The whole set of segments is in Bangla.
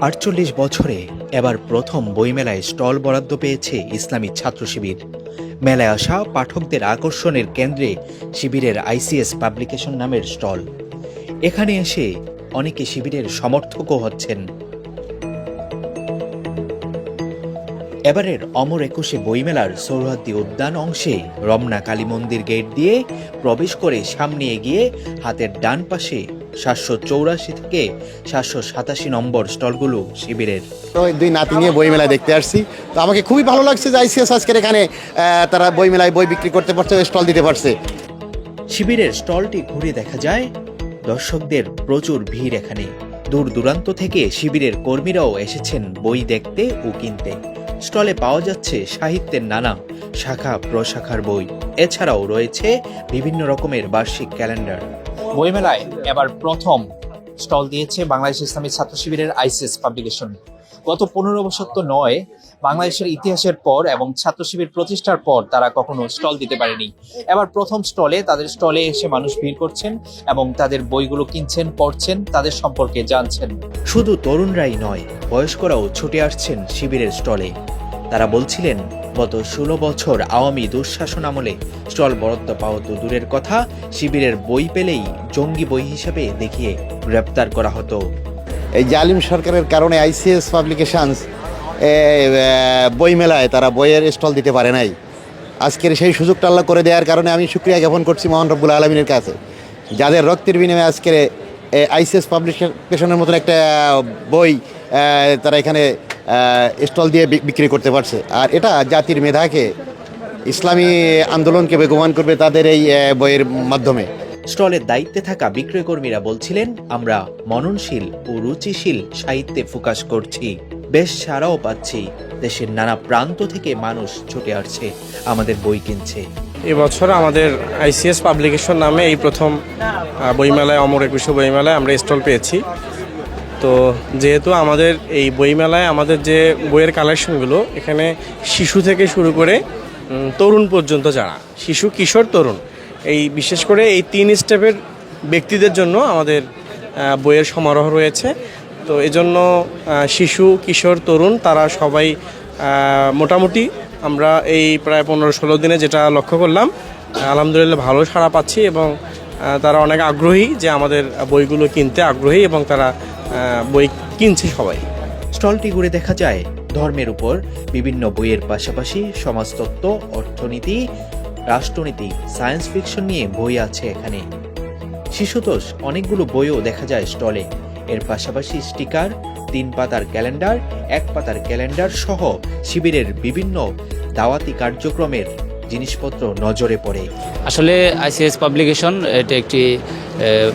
আটচল্লিশ বছরে এবার প্রথম বইমেলায় স্টল বরাদ্দ পেয়েছে ইসলামী ছাত্র শিবির। মেলায় আসা পাঠকদের আকর্ষণের কেন্দ্রে শিবিরের আইসিএস পাবলিকেশন নামের স্টল। এখানে এসে অনেকে শিবিরের সমর্থকও হচ্ছেন। এবারের অমর একুশে বইমেলার সৌহাদ্দি উদ্যান অংশে রমনা কালী মন্দির গেট দিয়ে প্রবেশ করে সামনে এগিয়ে হাতের ডান পাশে সাতশো চৌরাশি থেকে সাতশো সাতাশি নম্বর স্টলগুলো শিবিরের। দুই নাতি নিয়ে বইমেলা দেখতে আসছি। তো আমাকে খুবই ভালো লাগছে যে আইসিএস আজকের এখানে তারা বইমেলায় বই বিক্রি করতে পারছে স্টল দিতে পারছে। শিবিরের স্টলটি ঘুরে দেখা যায়। দর্শকদের প্রচুর ভিড় এখানে। দূর দূরান্ত থেকে শিবিরের কর্মীরাও এসেছেন বই দেখতে ও কিনতে। স্টলে পাওয়া যাচ্ছে সাহিত্যের নানা শাখা প্রশাখার বই। এছাড়াও রয়েছে বিভিন্ন রকমের বার্ষিক ক্যালেন্ডার। বইমেলায় এবার প্রথম স্টল দিয়েছে বাংলাদেশ ইসলামী ছাত্র শিবিরের আইসিএস পাবলিকেশন। গত পনেরো বছর তো নয়, বাংলাদেশের ইতিহাসের পর এবং ছাত্র শিবির প্রতিষ্ঠার পর তারা কখনো স্টল দিতে পারেনি। এবার প্রথম স্টলে তাদের স্টলে এসে মানুষ ভিড় করছেন এবং তাদের বইগুলো কিনছেন, পড়ছেন, তাদের সম্পর্কে জানছেন। শুধু তরুণরাই নয়, বয়স্করাও ছুটে আসছেন শিবিরের স্টলে। তারা বলছিলেন, গত ষোলো বছর আওয়ামী দুঃশাসন আমলে স্টল বরাদ্দ পাওয়া তো দূরের কথা, শিবিরের বই পেলেই জঙ্গি বই হিসেবে দেখিয়ে গ্রেপ্তার করা হতো। এই জালিম সরকারের কারণে আইসিএস পাবলিকেশনস বইমেলায় তারা বইয়ের স্টল দিতে পারে নাই। আজকের সেই সুযোগটা আল্লাহ করে দেওয়ার কারণে আমি শুক্রিয়া জ্ঞাপন করছি মোহন রব্বুল আলমিনের কাছে। যাদের রক্তের বিনিময়ে আজকের আইসিএস পাবলিকেশনের মতন একটা বই তারা এখানে স্টল দিয়ে বিক্রি করতে পারছে। আর এটা জাতির মেধাকে ইসলামী আন্দোলনকে বেগবান করবে তাদের এই বইয়ের মাধ্যমে। স্টলের দায়িত্বে থাকা বিক্রয়কর্মীরা বলছিলেন আমরা মননশীল ও রুচিশীল সাহিত্যে ফোকাস করছি। বেশ সারাও পাচ্ছি। দেশের নানা প্রান্ত থেকে মানুষ ছুটে আসছে। আমাদের বই কিনছে। এবছর আমাদের আইসিএস পাবলিকেশন নামে এই প্রথম বইমেলায় অমর একুশে বইমেলায় আমরা স্টল পেয়েছি। তো যেহেতু আমাদের এই বইমেলায় আমাদের যে বইয়ের কালেকশনগুলো এখানে শিশু থেকে শুরু করে তরুণ পর্যন্ত যারা, শিশু, কিশোর, তরুণ, এই বিশেষ করে এই তিন স্টেপের ব্যক্তিদের জন্য আমাদের বইয়ের সমারোহ রয়েছে। তো এজন্য শিশু, কিশোর, তরুণ, তারা সবাই মোটামুটি আমরা এই প্রায় পনেরো ষোলো দিনে যেটা লক্ষ্য করলাম, আলহামদুলিল্লাহ ভালো সাড়া পাচ্ছি এবং তারা অনেক আগ্রহী যে আমাদের বইগুলো কিনতে আগ্রহী এবং তারা বই কিনছে সবাই। স্টলটি ঘুরে দেখা যায়, ধর্মের উপর বিভিন্ন বইয়ের পাশাপাশি সমাজতত্ত্ব, অর্থনীতি, রাষ্ট্রনীতি, সায়েন্স ফিকশন নিয়ে বই আছে এখানে। শিশুতোষ অনেকগুলো বইও দেখা যায় স্টলে। এর পাশাপাশি স্টিকার, তিন পাতার ক্যালেন্ডার, এক পাতার ক্যালেন্ডার সহ শিবিরের বিভিন্ন দাওয়াতি কার্যক্রমের জিনিসপত্র নজরে পড়ে। আসলে আইসিএস পাবলিকেশন, এটা একটি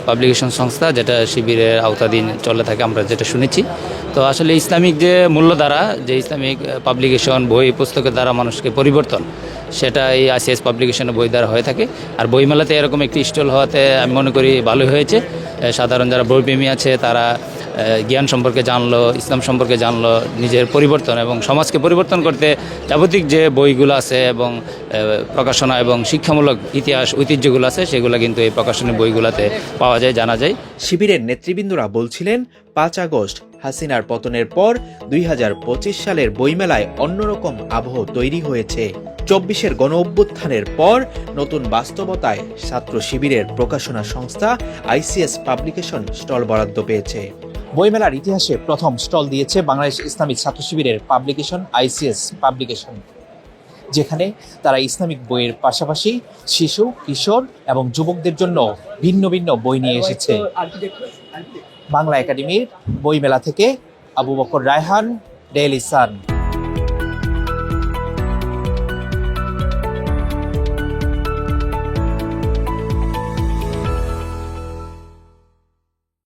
পাবলিকেশন সংস্থা যেটা শিবিরের আওতাধীন চলে থাকে, আমরা যেটা শুনেছি। তো আসলে ইসলামিক যে মূল্যধারা, যে ইসলামিক পাবলিকেশন, বই, পুস্তকের দ্বারা মানুষকে পরিবর্তন, সেটা এই আইসিএস পাবলিকেশনের বই দ্বারা হয়ে থাকে। আর বইমেলাতে এরকম একটি স্টল হওয়াতে আমি মনে করি ভালোই হয়েছে। সাধারণ যারা বইপ্রেমী আছে, তারা জ্ঞান সম্পর্কে জানলো, ইসলাম সম্পর্কে জানলো, নিজের পরিবর্তন এবং সমাজকে পরিবর্তন করতে যাবতিক যে বইগুলো আছে এবং প্রকাশনা এবং শিক্ষামূলক ইতিহাস, ঐতিহ্যগুলো আছে, সেগুলো কিন্তু এই প্রকাশনী বইগুলোতে পাওয়া যায়, জানা যায়। শিবিরের নেতৃবৃন্দরা বলছিলেন, পাঁচ আগস্ট হাসিনার পতনের পর দুই হাজার পঁচিশ সালের বইমেলায় অন্যরকম আবহ তৈরি হয়েছে। চব্বিশের গণ অভ্যুত্থানের পর নতুন বাস্তবতায় ছাত্র শিবিরের প্রকাশনা সংস্থা আইসিএস পাবলিকেশন স্টল বরাদ্দ পেয়েছে। বইমেলার ইতিহাসে প্রথম স্টল দিয়েছে বাংলাদেশ ইসলামিক ছাত্র শিবিরের পাবলিকেশন, আইসিএস পাবলিকেশন, যেখানে তারা ইসলামিক বইয়ের পাশাপাশি শিশু, কিশোর এবং যুবকদের জন্য ভিন্ন ভিন্ন বই নিয়ে এসেছে। বাংলা একাডেমির বইমেলা থেকে আবু বকর রায়হান, ডেইলি সান।